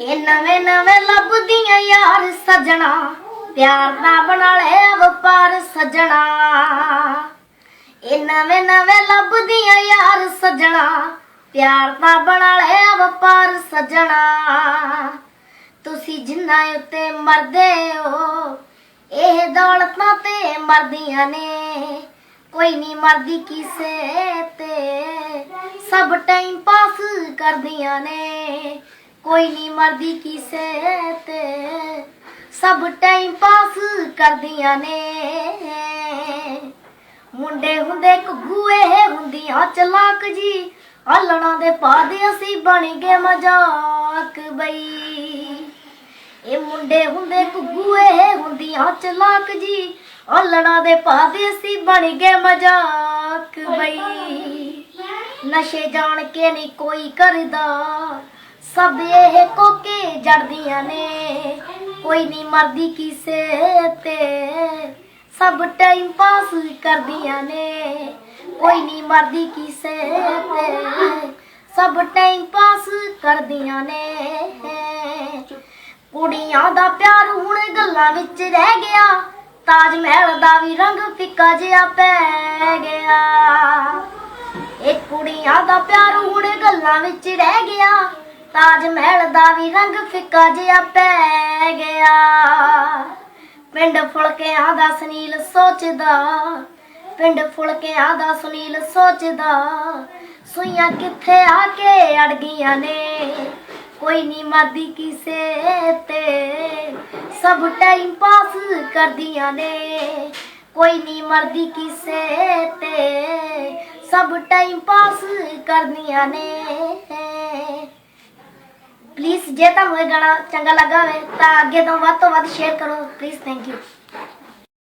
ਇਹ ਨਵੇਂ ਨਵੇਂ ਲੱਭਦੀਆਂ ਯਾਰ ਸਜਣਾ। ਪਿਆਰ ਦਾ ਬਣਾ ਲੈ ਵਪਾਰ ਸਜਣਾ। ਇਹ ਨਵੇਂ ਨਵੇਂ ਲੱਭਦੀਆਂ ਯਾਰ ਸਜਣਾ। ਪਿਆਰ ਦਾ ਬਣਾ ਲੈ ਵਪਾਰ ਸਜਣਾ। ਤੁਸੀਂ ਜਿੰਨਾ ਉੱਤੇ ਮਰਦੇ ਹੋ, ਇਹ ਦੌਲਤਾਂ ਤੇ ਮਰਦੀਆਂ ਨੇ। ਕੋਈ ਨਹੀਂ ਮਰਦੀ ਕਿਸੇ ਤੇ। ਸਭ ਟਾਈਮ ਪਾਸ ਕਰਦੀਆਂ ਨੇ। ਕੋਈ ਨਹੀਂ ਮਰਦੀ ਕਿਸੇ ਤੇ ਸਭ ਟਾਈਮ ਪਾਸ ਕਰਦੀਆਂ ਨੇ। ਮੁੰਡੇ ਹੁੰਦੇ ਘੁੱਗੂਏ ਹੁੰਦੀਆਂ ਚਲਾਕ ਜੀ। ਆਲਣਾ ਦੇ ਪਾਦੇ ਅਸੀਂ ਬਣ ਗਏ ਮਜ਼ਾਕ ਬਈ। ਇਹ ਮੁੰਡੇ ਹੁੰਦੇ ਘੁੱਗੂਏ ਹੁੰਦੀਆਂ ਚਲਾਕ ਜੀ। ਆਲਣਾ ਦੇ ਪਾਦੇ ਅਸੀਂ ਬਣ ਗਏ ਮਜ਼ਾਕ ਬਈ। ਨਸ਼ੇ ਜਾਣ ਕੇ ਨਹੀਂ ਕੋਈ ਕਰਦਾ। ਸਭ ਇਹ ਕੋਕੇ ਜੜਦੀਆਂ ਨੇ। ਕੋਈ ਨਹੀਂ ਮਰਦੀ ਕਿਸੇ ਤੇ। ਸਭ ਟਾਈਮ ਪਾਸ ਕਰਦੀਆਂ ਨੇ। ਕੋਈ ਨਹੀਂ ਮਰਦੀ ਕਿਸੇ ਤੇ। ਸਭ ਟਾਈਮ ਪਾਸ ਕਰਦੀਆਂ ਨੇ। ਕੁੜੀਆਂ ਦਾ ਪਿਆਰ ਹੁਣ ਗੱਲਾਂ ਵਿੱਚ ਰਹਿ ਗਿਆ। ਤਾਜ ਮਹਿਲ ਦਾ ਵੀ ਰੰਗ ਫਿੱਕਾ ਜਿਹਾ ਪੈ ਗਿਆ। ਇਹ ਕੁੜੀਆਂ ਦਾ ਪਿਆਰ ਹੁਣ ਗੱਲਾਂ ਵਿੱਚ ਰਹਿ ਗਿਆ। ਤਾਜ ਮਹਿਲ ਦਾ ਵੀ ਰੰਗ ਫਿੱਕਾ ਜਿਹਾ ਪੈ ਗਿਆ। ਪਿੰਡ ਫੁਲਕਿਆਂ ਦਾ ਸੁਨੀਲ ਸੋਚਦਾ, ਪਿੰਡ ਫੁਲਕਿਆਂ ਦਾ ਸੁਨੀਲ ਸੋਚਦਾ, ਸੂਈਆਂ ਕਿੱਥੇ ਆ ਕੇ ਅੜ ਗਈਆਂ ਨੇ? ਕੋਈ ਨਹੀਂ ਮਰਦੀ ਕਿਸੇ ਤੇ, ਸਭ ਟਾਈਮ ਪਾਸ ਕਰਦੀਆਂ ਨੇ। ਕੋਈ ਨਹੀਂ ਮਰਦੀ ਕਿਸੇ ਤੇ, ਸਭ ਟਾਈਮ ਪਾਸ ਕਰਦੀਆਂ ਨੇ। ਪਲੀਜ਼ ਜੇ ਤੁਹਾਨੂੰ ਇਹ ਗਾਣਾ ਚੰਗਾ ਲੱਗਾ ਹੋਵੇ ਤਾਂ ਅੱਗੇ ਤੋਂ ਵੱਧ ਤੋਂ ਵੱਧ ਸ਼ੇਅਰ ਕਰੋ। Please thank you